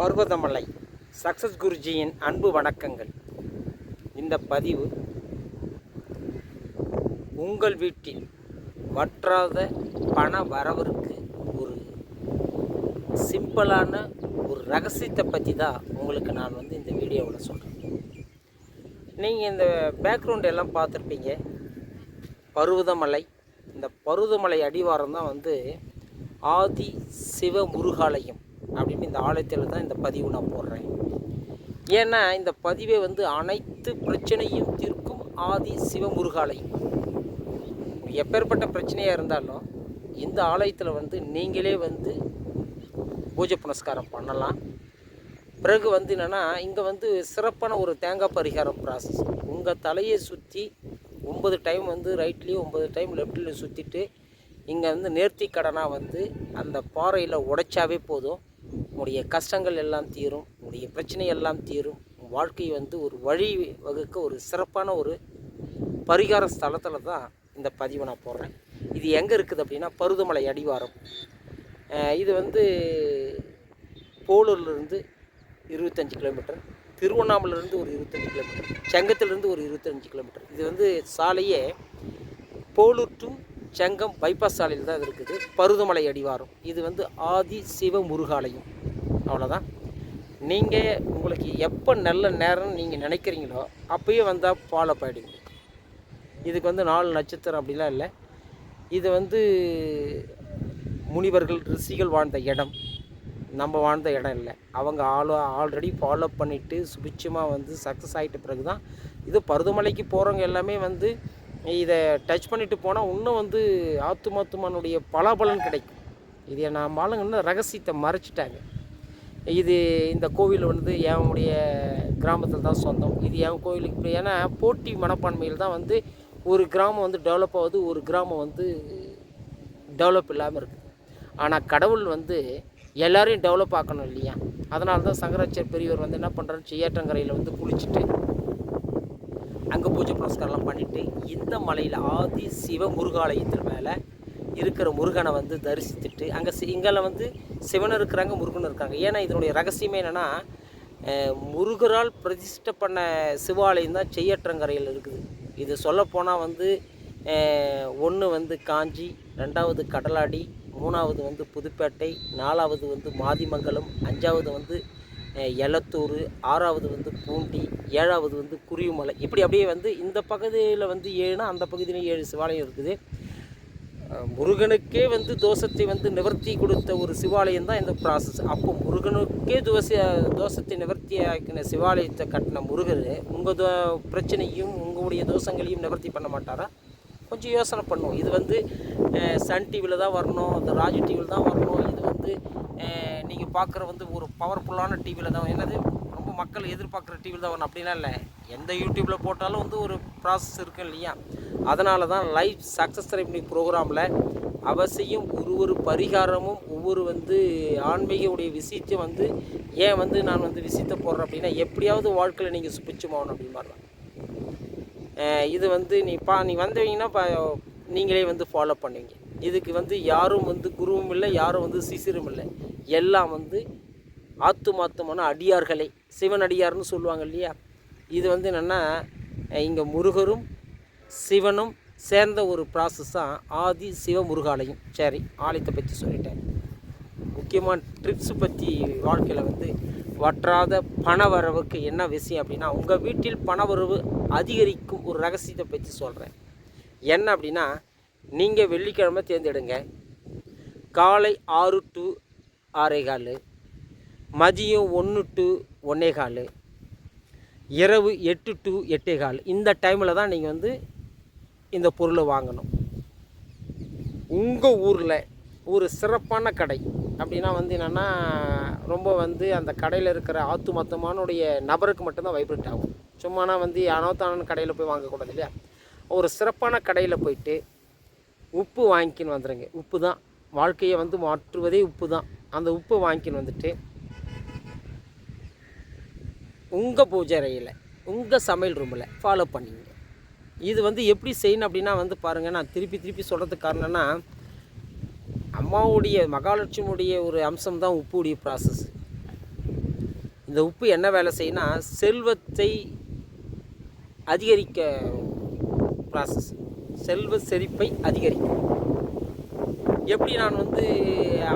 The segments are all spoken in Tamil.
பர்வதமலை. சக்சஸ் குருஜியின் அன்பு வணக்கங்கள். இந்த பதிவு உங்கள் வீட்டில் வற்றாத பண வரவிற்கு ஒரு சிம்பிளான ஒரு ரகசியத்தை பற்றி தான் உங்களுக்கு நான் வந்து இந்த வீடியோவில் சொல்கிறேன் நீங்கள் இந்த பேக்ரவுண்ட் எல்லாம் பார்த்துருப்பீங்க. பருவதமலை. இந்த பருவதமலை அடிவாரம் தான் வந்து ஆதி சிவ முருகாலயம். அப்படின்னு இந்த ஆலயத்தில் தான் இந்த பதிவு நான் போடுறேன். ஏன்னா இந்த பதிவை வந்து அனைத்து பிரச்சனையும் தீர்க்கும் ஆதி சிவ முருகாலயம் எப்பேற்பட்ட பிரச்சனையாக இருந்தாலும் இந்த ஆலயத்தில் வந்து நீங்களே வந்து பூஜை புனஸ்காரம் பண்ணலாம். பிறகு வந்து என்னென்னா இங்கே வந்து சிறப்பான ஒரு தேங்காய் பரிகாரம் ப்ராசஸ் உங்கள் தலையை சுற்றி ஒம்பது டைம் வந்து ரைட்லேயும் ஒம்பது டைம் லெஃப்ட்லேயும் சுற்றிட்டு இங்கே வந்து நேர்த்தி கடனாக வந்து அந்த பாறையில் உடைச்சாவே போதும். உங்களுடைய கஷ்டங்கள் எல்லாம் தீரும் உங்களுடைய பிரச்சனை எல்லாம் தீரும் உன் வாழ்க்கை வந்து ஒரு வழி வகுக்க ஒரு சிறப்பான ஒரு பரிகார ஸ்தலத்தில் தான் இந்த பதிவை நான் போடுறேன். இது எங்கே இருக்குது அப்படின்னா பருதமலை அடிவாரம். இது வந்து போலூர்லேருந்து இருபத்தஞ்சி கிலோமீட்டர் திருவண்ணாமலேருந்து ஒரு இருபத்தஞ்சி கிலோமீட்டர் செங்கத்திலேருந்து ஒரு இருபத்தஞ்சி கிலோமீட்டர். இது வந்து சாலையே போலூர் டு செங்கம் பைபாஸ் சாலையில் தான் இது இருக்குது. பருதமலை அடிவாரம். இது வந்து ஆதி சிவ முருகாலயம். அவ்வளோதான் நீங்கள் உங்களுக்கு எப்போ நல்ல நேரம்னு நீங்கள் நினைக்கிறீங்களோ அப்பயே வந்தால் ஃபாலோ ஆகிடுங்க இதுக்கு வந்து நாலு நட்சத்திரம் அப்படிலாம் இல்லை. இது வந்து முனிவர்கள் ரிஷிகள் வாழ்ந்த இடம். நம்ம வாழ்ந்த இடம் இல்லை. அவங்க ஆள் ஆல்ரெடி ஃபாலோ பண்ணிவிட்டு சுபிட்சமாக வந்து சக்ஸஸ் ஆகிட்ட பிறகு தான் இது பருதமலைக்கு போகிறவங்க எல்லாமே வந்து இதை டச் பண்ணிட்டு போனால் இன்னும் வந்து ஆத்துமாத்துமானுடைய பலாபலன் கிடைக்கும். இது நான் ஆளுங்க இன்னும் ரகசியத்தை மறைச்சிட்டாங்க. இது இந்த கோவில் வந்து என்னுடைய கிராமத்தில் தான் சொந்தம். இது என் கோவிலுக்கு ஏன்னா போட்டி மனப்பான்மையில் தான் வந்து ஒரு கிராமம் வந்து டெவலப் ஆகுது ஒரு கிராமம் வந்து டெவலப் இல்லாமல் இருக்குது. ஆனால் கடவுள் வந்து எல்லாரையும் டெவலப் ஆக்கணும் இல்லையா? அதனால தான் சங்கராச்சர் பெரியவர் வந்து என்ன பண்ணுறாரு செய்யாற்றங்கரையில் வந்து குளிச்சுட்டு நமஸ்காரம்லாம் பண்ணிவிட்டு இந்த மலையில் ஆதி சிவ முருகாலயத்தின் மேலே இருக்கிற முருகனை வந்து தரிசித்துட்டு அங்கே சி இங்கெல்லாம் வந்து சிவன் இருக்கிறாங்க முருகன் இருக்காங்க. ஏன்னா இதனுடைய ரகசியமே என்னென்னா முருகரால் பிரதிஷ்டை பண்ண சிவாலயம் தான் செய்யற்றங்கரையில் இருக்குது. இது சொல்லப்போனால் வந்து ஒன்று வந்து காஞ்சி ரெண்டாவது கடலாடி மூணாவது வந்து புதுப்பேட்டை நாலாவது வந்து மாதிமங்கலம் அஞ்சாவது வந்து எலத்தூர் ஆறாவது வந்து பூண்டி ஏழாவது வந்து குருவிமலை. இப்படி அப்படியே வந்து இந்த பகுதியில் வந்து ஏழுனா அந்த பகுதியிலையும் ஏழு சிவாலயம் இருக்குது. முருகனுக்கே வந்து தோஷத்தை வந்து நிவர்த்தி கொடுத்த ஒரு சிவாலயம் தான் இந்த ப்ராசஸ் அப்போ முருகனுக்கே தோச தோஷத்தை நிவர்த்தி ஆக்கின சிவாலயத்தை கட்டின முருகர் உங்கள் தோ பிரச்சனையும் உங்களுடைய தோஷங்களையும் நிவர்த்தி பண்ண மாட்டாரா? கொஞ்சம் யோசனை பண்ணுவோம். இது வந்து சன் டிவியில் தான் வரணும் இந்த ராஜ் டிவியில் தான் வரணும். இது வந்து நீங்கள் பார்க்குற வந்து ஒரு பவர்ஃபுல்லான டிவியில் தான் என்னது ரொம்ப மக்கள் எதிர்பார்க்குற டிவியில் தான் வரணும் அப்படிலாம் இல்லை. எந்த யூடியூப்பில் போட்டாலும் வந்து ஒரு ப்ராசஸ் இருக்கு இல்லையா? அதனால தான் லைவ் சக்ஸஸ் ரெப்னி ப்ரோக்ராமில் அவசியம் ஒரு ஒரு பரிகாரமும் ஒவ்வொரு வந்து ஆன்மீக உடைய விஷயத்தையும் வந்து ஏன் வந்து நான் வந்து விஷயத்தை போடுறேன் அப்படின்னா எப்படியாவது வாழ்க்கையில் நீங்கள் சுபிச்சமாகணும் அப்படின்னு மாதிரி தான். இது வந்து நீ பா நீ வந்தவங்கன்னா பா நீங்களே வந்து ஃபாலோ பண்ணுவீங்க. இதுக்கு வந்து யாரும் வந்து குருவும் இல்லை யாரும் வந்து சிசிரும் இல்லை. எல்லாம் வந்து ஆத்துமாத்துமான அடியார்களே. சிவன் அடியார்னு சொல்லுவாங்க இல்லையா? இது வந்து என்னென்னா இங்கே முருகரும் சிவனும் சேர்ந்த ஒரு ப்ராசஸ் தான் ஆதி சிவ முருகாலயம். சரி ஆலயத்தை பற்றி சொல்லிட்டேன். முக்கியமாக ட்ரிப்ஸ் பற்றி வாழ்க்கையில் வந்து வற்றாத பண வரவுக்கு என்ன விஷயம் அப்படின்னா உங்கள் வீட்டில் பணவரவு அதிகரிக்கும் ஒரு ரகசியத்தை பற்றி சொல்கிறேன் என்ன அப்படின்னா நீங்கள் வெள்ளிக்கிழமை தேர்ந்தெடுங்க. காலை ஆறு டு ஆறே கால் மதியம் ஒன்று டு ஒன்றே கால் இரவு எட்டு டு எட்டே கால். இந்த டைமில் தான் நீங்கள் வந்து இந்த பொருளை வாங்கணும். உங்கள் ஊரில் ஒரு சிறப்பான கடை அப்படின்னா வந்து என்னென்னா ரொம்ப வந்து அந்த கடையில் இருக்கிற ஆத்து மொத்தமானுடைய நபருக்கு மட்டும்தான் வைப்ரேட் ஆகும். சும்மானா வந்து அனோத்தானன் கடையில் போய் வாங்கக்கூடாது இல்லையா? ஒரு சிறப்பான கடையில் போயிட்டு உப்பு வாங்கிக்கின்னு வந்துடுங்க உப்பு தான். வாழ்க்கையை வந்து மாற்றுவதே உப்பு தான். அந்த உப்பு வாங்கிக்கின்னு வந்துட்டு உங்கள் பூஜை அறையில் உங்கள் சமையல் ரூமில் ஃபாலோ பண்ணிங்க. இது வந்து எப்படி செய்யணும் அப்படின்னா வந்து பாருங்கள் நான் திருப்பி திருப்பி சொல்கிறதுக்கு காரணம்னா அம்மாவுடைய மகாலட்சுமியுடைய ஒரு அம்சம் தான் உப்புடைய ப்ராசஸ் இந்த உப்பு என்ன வேலை செய்யணும்னா செல்வத்தை அதிகரிக்க ப்ராசஸ் செல்வ செழிப்பை அதிகரிக்கும். எப்படி நான் வந்து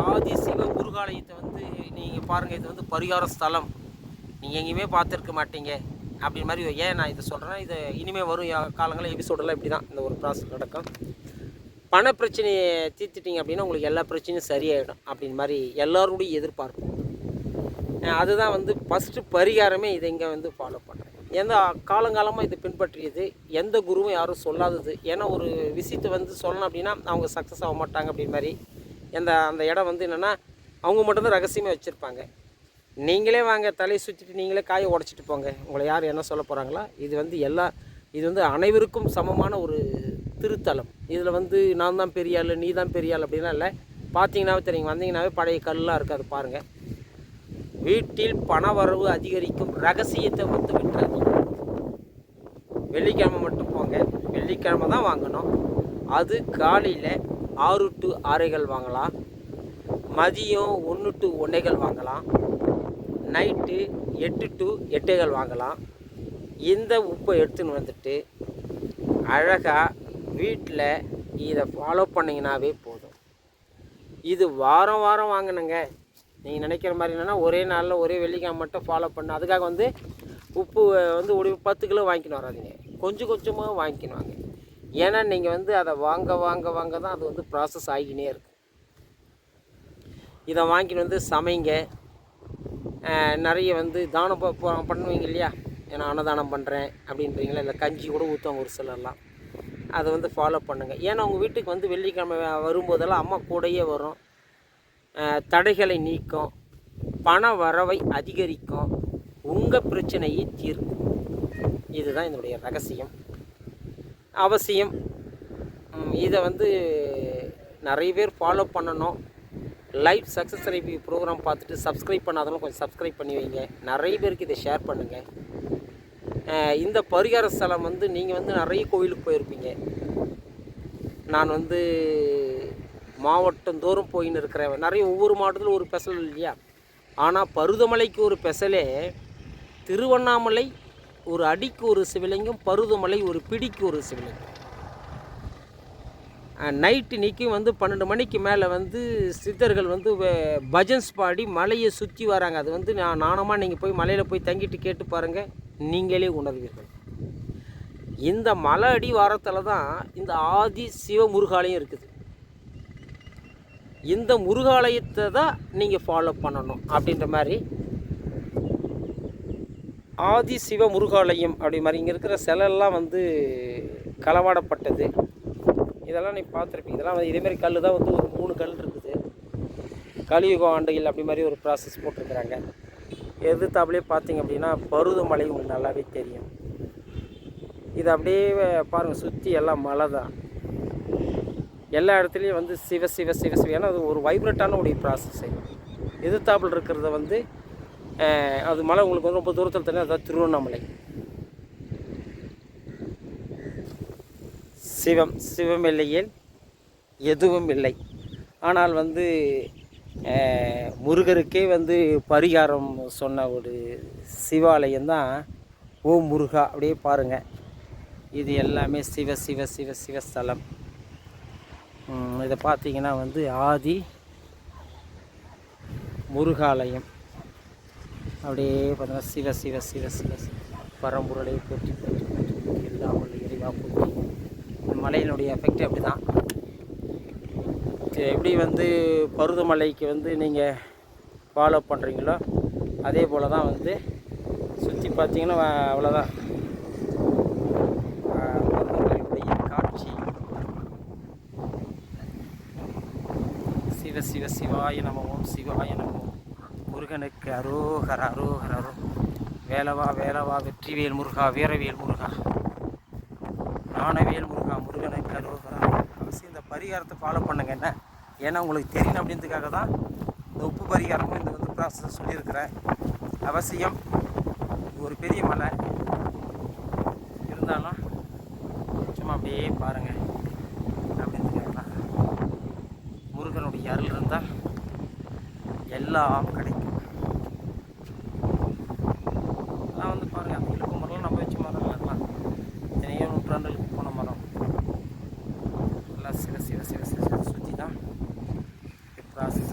ஆதி சிவ குருகாலயத்தை வந்து நீங்கள் பாருங்கள் இது வந்து பரிகார ஸ்தலம். நீங்கள் எங்கேயுமே பார்த்துருக்க மாட்டீங்க. அப்படி மாதிரி ஏன் நான் இதை சொல்கிறேன்னா இதை இனிமேல் வரும் யா- காலங்களில் எபிசோடெல்லாம் இப்படி தான் இந்த ஒரு ப்ராசஸ் நடக்கும். பண பிரச்சனையை தீர்த்துட்டீங்க அப்படின்னா உங்களுக்கு எல்லா பிரச்சனையும் சரியாயிடும் அப்படின்னு மாதிரி எல்லாருடைய எதிர்பார்ப்பு. அதுதான் வந்து ஃபஸ்ட்டு பரிகாரமே இதை இங்கே வந்து ஃபாலோ பண்ணுறேன் எந்த காலங்காலமாக இது பின்பற்றியது. எந்த குருவும் யாரும் சொல்லாதது. ஏன்னா ஒரு விஷயத்தை வந்து சொல்லணும் அப்படின்னா அவங்க சக்ஸஸ் ஆக மாட்டாங்க அப்படின் மாதிரி. எந்த அந்த இடம் வந்து என்னென்னா அவங்க மட்டும்தான் ரகசியமாக வச்சுருப்பாங்க. நீங்களே வாங்க தலையை சுற்றிட்டு நீங்களே காயை உடச்சிட்டு போங்க. உங்களை யார் என்ன சொல்ல போகிறாங்களா இது வந்து எல்லா இது வந்து அனைவருக்கும் சமமான ஒரு திருத்தலம். இதில் வந்து நான் தான் பெரியாள் நீ தான் பெரியாள் அப்படின்லாம் அப்படிலாம் இல்லை. பார்த்தீங்கன்னாவே தெரியுங்க வந்தீங்கன்னாவே பழைய கல்லாம் இருக்குது அது பாருங்கள் வீட்டில் பணவரவு அதிகரிக்கும் ரகசியத்தை வந்து விட்டுறாங்க. வெள்ளிக்கிழமை மட்டும் போங்க. வெள்ளிக்கிழமை தான் வாங்கணும். அது காலையில் ஆறு டு ஆறைகள் வாங்கலாம். மதியம் ஒன்று டு ஒன்றைகள் வாங்கலாம். நைட்டு எட்டு டு எட்டைகள் வாங்கலாம். இந்த உப்பை எடுத்துன்னு வந்துட்டு அழகாக வீட்டில் இதை ஃபாலோ பண்ணிங்கனாவே போதும். இது வாரம் வாரம் வாங்கினங்க நீங்கள் நினைக்கிற மாதிரி என்னென்னா ஒரே நாளில் ஒரே வெள்ளிக்காய் மட்டும் ஃபாலோ பண்ண. அதுக்காக வந்து உப்பு வந்து ஒரு பத்து கிலோ வாங்கிக்கின்னு வராதீங்க. கொஞ்சம் கொஞ்சமாக வாங்கிக்கின்னு வாங்க ஏன்னா நீங்கள் வந்து அதை வாங்க வாங்க வாங்க தான் அது வந்து ப்ராசஸ் ஆகிக்கினே இருக்கு. இதை வாங்கின்னு வந்து சமைங்க. நிறைய வந்து தானம் ப- பண்ணுவீங்க இல்லையா? ஏன்னா அன்னதானம் பண்ணுறேன் அப்படின்றீங்களா? இல்லை கஞ்சி கூட ஊற்றுவாங்க ஒரு சிலர்லாம். அதை வந்து ஃபாலோ பண்ணுங்கள் ஏன்னா உங்கள் வீட்டுக்கு வந்து வெள்ளிக்கிழமை வரும்போதெல்லாம் அம்மா கூடயே வரும். தடைகளை நீக்கும் பண வரவை அதிகரிக்கும் உங்கள் பிரச்சனையை தீர்க்கும். இதுதான் என்னுடைய ரகசியம். அவசியம். இதை வந்து நிறைய பேர் ஃபாலோ பண்ணணும். லைவ் சக்ஸஸ் ரிவ்யூ ப்ரோக்ராம் பார்த்துட்டு சப்ஸ்கிரைப் பண்ணாதவங்களும் கொஞ்சம் சப்ஸ்கிரைப் பண்ணி வைங்க. நிறைய பேருக்கு இதை ஷேர் பண்ணுங்கள் இந்த பரிகார ஸ்தலம் வந்து நீங்கள் வந்து நிறைய கோவிலுக்கு போயிருப்பீங்க. நான் வந்து மாவட்டந்தோறும் போயின்னு இருக்கிறேன் நிறைய ஒவ்வொரு மாவட்டத்திலும் ஒரு பெசல் இல்லையா? ஆனால் பருதமலைக்கு ஒரு பெசலே திருவண்ணாமலை ஒரு அடிக்கு ஒரு சிவலிங்கம் பருதமலை ஒரு பிடிக்கு ஒரு சிவலிங்கம். நைட்டு நிற்கும் வந்து பன்னெண்டு மணிக்கு மேலே வந்து சித்தர்கள் வந்து பஜன்ஸ் பாடி மலையை சுற்றி வராங்க. அது வந்து நான் நாணமாக நீங்கள் போய் மலையில் போய் தங்கிட்டு கேட்டு பாருங்கள் நீங்களே உணர்வீர்கள். இந்த மலை அடிவாரத்தில் தான் இந்த ஆதி சிவ முருகாலயம் இருக்குது. இந்த முருகாலயத்தை தான் நீங்கள் ஃபாலோ பண்ணணும் அப்படின்ற மாதிரி. ஆதி சிவ முருகாலயம் அப்படி மாதிரி இங்கே இருக்கிற சிலையெல்லாம் வந்து களவாடப்பட்டது. இதெல்லாம் நீ பார்த்துருப்பீங்க. இதெல்லாம் வந்து இதேமாரி கல் தான் வந்து ஒரு மூணு கல் இருக்குது. கலியுகம் ஆண்டுகள் அப்படி மாதிரி ஒரு ப்ராசஸ் போட்டிருக்கிறாங்க. எதிர்த்தாப்புலேயே பார்த்தீங்க அப்படின்னா பருவமலை உங்களுக்கு நல்லாவே தெரியும். இது அப்படியே பாருங்கள் சுற்றி எல்லாம் மலை தான். எல்லா இடத்துலையும் வந்து சிவ சிவ சிவ சிவ. ஏன்னா அது ஒரு வைப்ரட்டான ஒரு ப்ராசஸ்ஸு எதிர்த்தாப்பில் இருக்கிறத வந்து அது மலை உங்களுக்கு வந்து ரொம்ப தூரத்தில் தெரியும் அதாவது திருவண்ணாமலை. சிவம் சிவம் இல்லையேல் எதுவும் இல்லை. ஆனால் வந்து முருகருக்கே வந்து பரிகாரம் சொன்ன ஒரு சிவாலயம் தான் ஓ முருகா. அப்படியே பாருங்கள் இது எல்லாமே சிவ சிவ சிவ சிவஸ்தலம் ஸ்தலம். இதை பார்த்தீங்கன்னா வந்து ஆதி முருகாலயம். அப்படியே பார்த்தீங்கன்னா சிவ சிவ சிவ சிவ சிவ. பரம்பொருளை போற்றி போற்றி போற்றி போற்றி இல்லாமல் இறைவாக போற்றி. இந்த மலையினுடைய எஃபெக்ட் அப்படி தான் எப்படி வந்து பருவமலைக்கு வந்து நீங்கள் ஃபாலோ பண்ணுறீங்களோ அதே போல் தான் வந்து சுற்றி பார்த்தீங்கன்னா அவ்வளோதான் சிவ சிவ சிவாய நம சிவாய நம. முருகனுக்கு அரோகர் அரோகர் அரோ. வேலவா வேலவா வெற்றிவேல் முருகா வீரவேல் முருகா. ஞானவேல் முருகா முருகனுக்கு அரோகர் அவசியம் இந்த பரிகாரத்தை ஃபாலோ பண்ணுங்க என்ன? ஏன்னா உங்களுக்கு தெரியணும் அப்படின்றதுக்காக தான் இந்த உப்பு பரிகாரமும் இந்த வந்து ப்ராசஸ் சொல்லியிருக்கிறேன். அவசியம். ஒரு பெரிய மலை. இருந்தாலும் சும்மா அப்படியே பாருங்கள் எல்லாம் கிடைக்கும். நான் வந்து பாருங்கள் அந்த இழுக்கு மரம்லாம் நம்ம வச்ச மரம் இல்லைலாம் எத்தனையோ நூற்றாண்டுகளுக்கு போன மரம். நல்லா சிவ சிவ சிவ சிவ சுற்றி தான் ப்ராசஸ்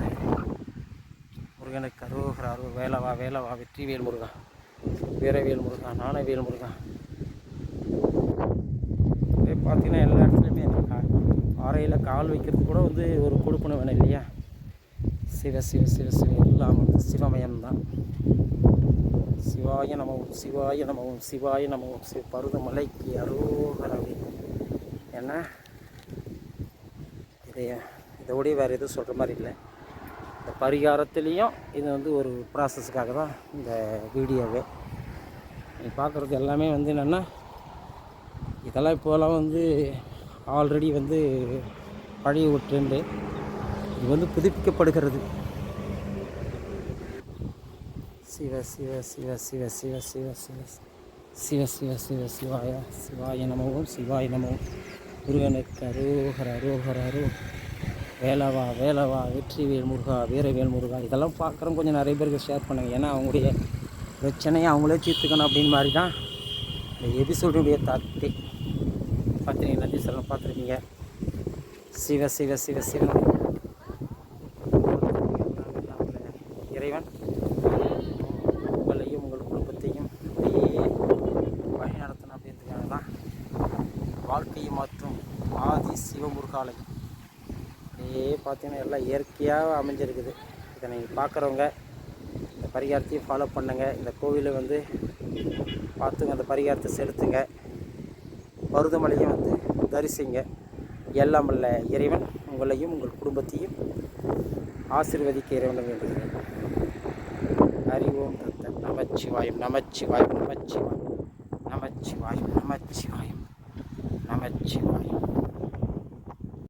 முருகனுக்கு அருகிற அருள். வேலவா வேலவா வெற்றி வேல் முருகா. வீரவேல் முருகா நாணவேல் முருகா. பார்த்தீங்கன்னா எல்லா இடத்துலையுமே பாறையில் கால் வைக்கிறது கூட வந்து ஒரு கொடுப்பணும் வேணும் இல்லையா? சிவ சிவ சிவ சிவ எல்லாம் வந்து சிவமயம் தான் சிவாய நமவும் சிவாய நமவும் சிவாய நமவும் சிவ பருதமலைக்கு அரோகரவே என்ன? இதைய இதோடய வேறு எதுவும் சொல்கிற மாதிரி இல்லை. இந்த பரிகாரத்துலேயும் இது வந்து ஒரு ப்ராசஸ்க்காக தான் இந்த வீடியோவே. நீ பார்க்குறது எல்லாமே வந்து என்னென்னா இதெல்லாம் இப்போலாம் வந்து ஆல்ரெடி வந்து பழைய ஒரு ட்ரெண்டு இது வந்து புதுப்பிக்கப்படுகிறது சிவ சிவ சிவ சிவ சிவ சிவ சிவ சிவ சிவ சிவ சிவாய சிவாய நமவும் சிவாய நமவும் முருகனுக்கு அரோகர் அரோகர் அரோ வேலவா வேலவா வெற்றிவேல் முருகா வீரவேல் முருகா இதெல்லாம் பார்க்குறோம் கொஞ்சம் நிறைய பேருக்கு ஷேர் பண்ணுங்கள் ஏன்னா அவங்களுடைய பிரச்சனையை அவங்களே தீர்த்துக்கணும் அப்படின்னு மாதிரி தான் இந்த எபிசோடுடைய தாக்கத்தை பார்த்துருக்கீங்க நன்றி சொல்லலாம் பார்த்துருக்கீங்க சிவ சிவ சிவ சிவன் இறைவன். உங்களையும் உங்கள் குடும்பத்தையும் அப்படியே வழி நடத்தணும் அப்படின்றதுக்காக தான் வாழ்க்கையை மாற்றும் ஆதி சிவமுருகாலயம். அப்படியே பார்த்தீங்கன்னா எல்லாம் இயற்கையாக அமைஞ்சிருக்குது. இதை நீங்கள் பார்க்குறவங்க இந்த பரிகாரத்தையும் ஃபாலோ பண்ணுங்கள் இந்த கோவிலை வந்து பார்த்துங்க அந்த பரிகாரத்தை செலுத்துங்க. பருதமலையும் வந்து தரிசிங்க. எல்லாம் வல்ல இறைவன் உங்களையும் உங்கள் குடும்பத்தையும் ஆசிர்வதிக்க இறைவன் வேண்டுகிறேன் ஹரி ஓம் தத்த நமச்சிவாயம் நமச்சிவாயம் நமச்சிவாயம். நமச்சிவாயம் நமச்சிவாயம். நமச்சிவாயம்.